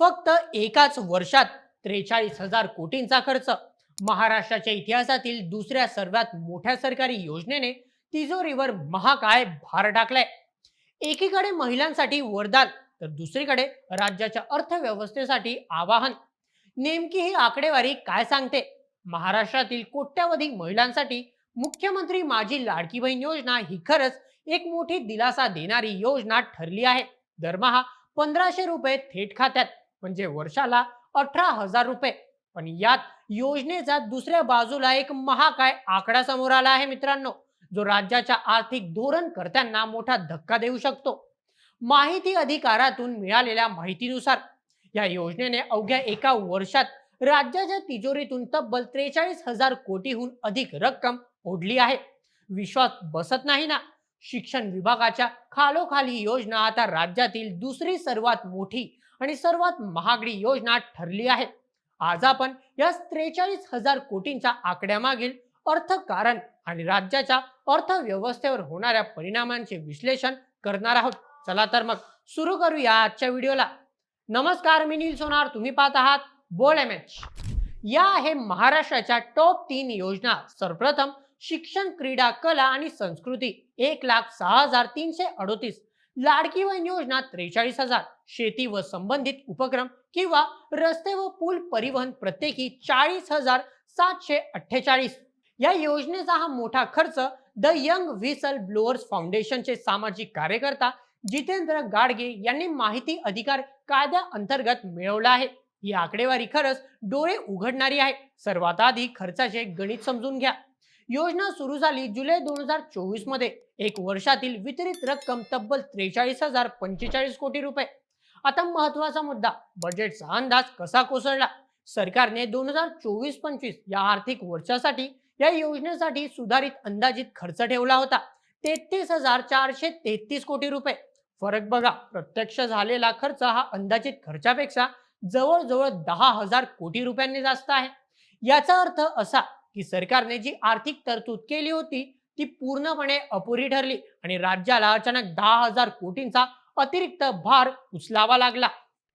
फक्त एकाच वर्षात त्रेचाळीस हजार कोटींचा खर्च. महाराष्ट्राच्या इतिहासातील दुसऱ्या सर्वात मोठ्या सरकारी योजनेने तिजोरीवर महाकाय भार टाकलाय. एकीकडे महिलांसाठी वरदान तर दुसरीकडे राज्याच्या अर्थव्यवस्थेसाठी आवाहन. नेमकी ही आकडेवारी काय सांगते? महाराष्ट्रातील कोट्यावधी महिलांसाठी मुख्यमंत्री माझी लाडकी बहीण योजना ही खरंच एक मोठी दिलासा देणारी योजना ठरली आहे. दरमहा पंधराशे रुपये थेट खात्यात. म्हणजे वर्षाला अठरा हजार रुपये. पण यात योजनेचा दुसऱ्या बाजूला एक महाकाय आकडा समोर आला आहे मित्रांनो. जो राज्याच्या आर्थिक धोरण करत्यांना मोठा धक्का देऊ शकतो. माहिती अधिकारातून मिळालेल्या माहितीनुसार या योजनेने अवघ्या एका वर्षात राज्याच्या तिजोरीतून तब्बल त्रेचाळीस हजार कोटीहून अधिक रक्कम ओढली आहे. विश्वास बसत नाही ना. शिक्षण विभागाच्या खालोखाली योजना आता राज्यातील दुसरी सर्वात मोठी आणि सर्वात महागडी योजना ठरली आहे. आज आपण या त्रेचाळीस हजार कोटींच्या आकड्यामागील अर्थकारण आणि राज्याच्या अर्थव्यवस्थेवर होणाऱ्या परिणामांचे विश्लेषण करणार आहोत. चला तर मग सुरू करूया आजच्या व्हिडिओला. नमस्कार मी नील सोनार. तुम्ही पाहत आहात बोल एम एच. या आहे महाराष्ट्राच्या टॉप तीन योजना. सर्वप्रथम शिक्षण क्रीडा कला आणि संस्कृती. एक लाख सहा हजार तीनशे अडोतीस. लाडकी बहीण योजना त्रेचाळीस हजार. शेती व संबंधित उपक्रम किंवा रस्ते व पूल परिवहन प्रत्येकी चाळीस हजार सातशे अठ्ठेचाळीस. या योजनेचा हा मोठा खर्च द यंग व्हिसल ब्लोअर्स फाउंडेशनचे सामाजिक कार्यकर्ता जितेंद्र गाडगे यांनी माहिती अधिकार कायद्या अंतर्गत मिळवला आहे. ही आकडेवारी खरंच डोळे उघडणारी आहे. सर्वात आधी खर्चाचे गणित समजून घ्या. योजना सुरू झाली जुलै दोन हजार चोवीसमध्ये. एक वर्षातील वितरित रक्कम तब्बल त्रेचाळीस हजार पंचेचाळीस कोटी रुपये. आता महत्त्वाचा मुद्दा बजेटचा अंदाज कसा कोसळला? सरकारने दोन हजार चोवीस पंचवीस या आर्थिक वर्षासाठी या योजनेसाठी सुधारित अंदाजित खर्च ठेवला होता. तेहतीस हजार चारशे तेहतीस कोटी रुपये. फरक बघा प्रत्यक्ष झालेला खर्च हा अंदाजित खर्चापेक्षा जवळजवळ दहा हजार कोटी रुपयांनी जास्त आहे. याचा अर्थ असा की सरकारने जी आर्थिक तरतूद केली होती ती पूर्णपणे अपुरी ठरली आणि राज्याला अचानक दहा हजार कोटींचा अतिरिक्त भार उचलावा लागला.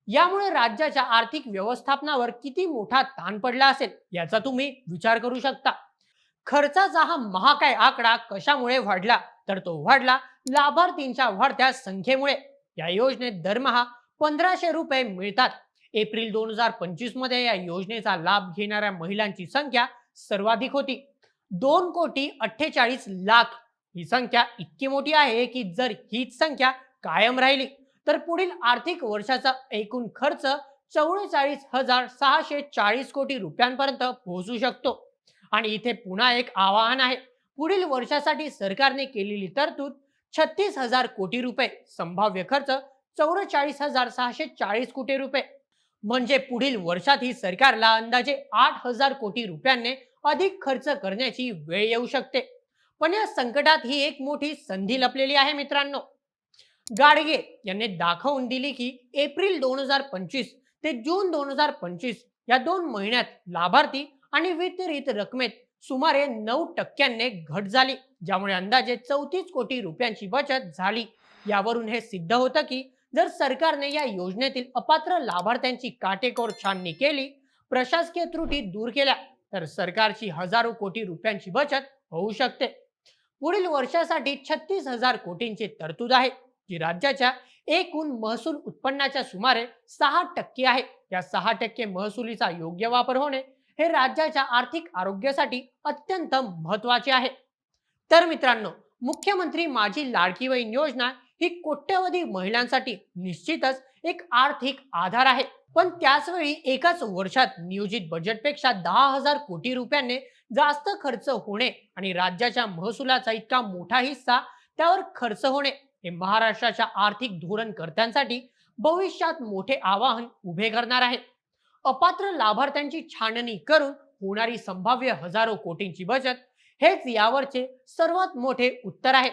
यामुळे राज्याच्या आर्थिक व्यवस्थापनावर किती मोठा ताण पडला असेल याचा तुम्ही विचार करू शकता. खर्चाचा हा महाकाय आकडा कशामुळे वाढला? तर तो वाढला लाभार्थींच्या वाढत्या संख्येमुळे. या योजनेत दरमहा पंधराशे रुपये मिळतात. एप्रिल दोन हजार पंचवीसमध्ये या योजनेचा लाभ घेणाऱ्या महिलांची संख्या सर्वाधिक होती. दोन कोटी अठ्ठेचाळीस लाख ही संख्या इतकी मोठी आहे की जर हीच संख्या कायम राहिली तर पुढील आर्थिक वर्षाचा एकूण खर्च चौवेचाळीस हजार सहाशे चाळीस कोटी रुपयांपर्यंत पोहोचू शकतो. आणि इथे पुन्हा एक आवाहन आहे. पुढील वर्षासाठी सरकारने केलेली तरतूद छत्तीस हजार कोटी रुपये संभाव्य खर्च चौवेचाळीस हजार सहाशे चाळीस कोटी रुपये. म्हणजे पुढील वर्षातही सरकारला अंदाजे आठ हजार कोटी रुपयांनी अधिक खर्च करण्याची वेळ येऊ शकते. पण या संकटात ही एक मोठी संधी लपलेली आहे मित्रांनो. गाडगे यांनी दाखवून दिली की एप्रिल दोन हजार पंचवीस ते जून दोन हजार पंचवीस या दोन महिन्यात लाभार्थी आणि वितरित रकमेत सुमारे नऊ टक्क्यांनी घट झाली ज्यामुळे अंदाजे चौतीस कोटी रुपयांची बचत झाली. यावरून हे सिद्ध होतं की जर सरकारने या योजनेतील अपात्र लाभार्थ्यांची काटेकोर छाननी केली प्रशासकीय त्रुटी दूर केल्या तर सरकारची हजारो कोटी रुपयांची बचत होऊ शकते. पुढील वर्षासाठी छत्तीस हजार कोटींची तरतूद आहे जी राज्याच्या एकूण महसूल उत्पन्नाच्या सुमारे सहा टक्के आहे. या सहा टक्के महसुलीचा योग्य वापर होणे हे राज्याच्या आर्थिक आरोग्यासाठी अत्यंत महत्त्वाचे आहे. तर मित्रांनो मुख्यमंत्री माझी लाडकी बहीण योजना ही कोट्यवधी महिलांसाठी निश्चितच एक आर्थिक आधार आहे. पण त्याच वेळी एकाच वर्षात नियोजित बजेटपेक्षा दहा हजार कोटी रुपयांनी जास्त खर्च होणे आणि राज्याच्या महसुलाचा इतका मोठा हिस्सा त्यावर खर्च होणे हे महाराष्ट्राच्या आर्थिक धोरणकर्त्यांसाठी भविष्यात मोठे आवाहन उभे करणार आहे. अपात्र लाभार्थ्यांची छाननी करून होणारी संभाव्य हजारो कोटींची बचत हेच यावरचे सर्वात मोठे उत्तर आहे.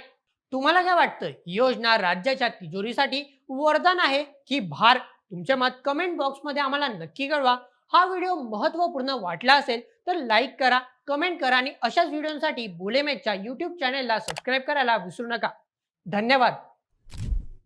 तुम्हाला काय वाटतं ही योजना राज्याच्या तिजोरीसाठी वरदान आहे की भार? तुमचे मत कमेंट बॉक्समध्ये आम्हाला नक्की कळवा. हा व्हिडिओ महत्त्वपूर्ण वाटला असेल तर लाईक करा कमेंट करा आणि अशाच व्हिडिओसाठी बोलेमेटच्या यूट्यूब चॅनेलला सबस्क्राईब करायला विसरू नका. धन्यवाद.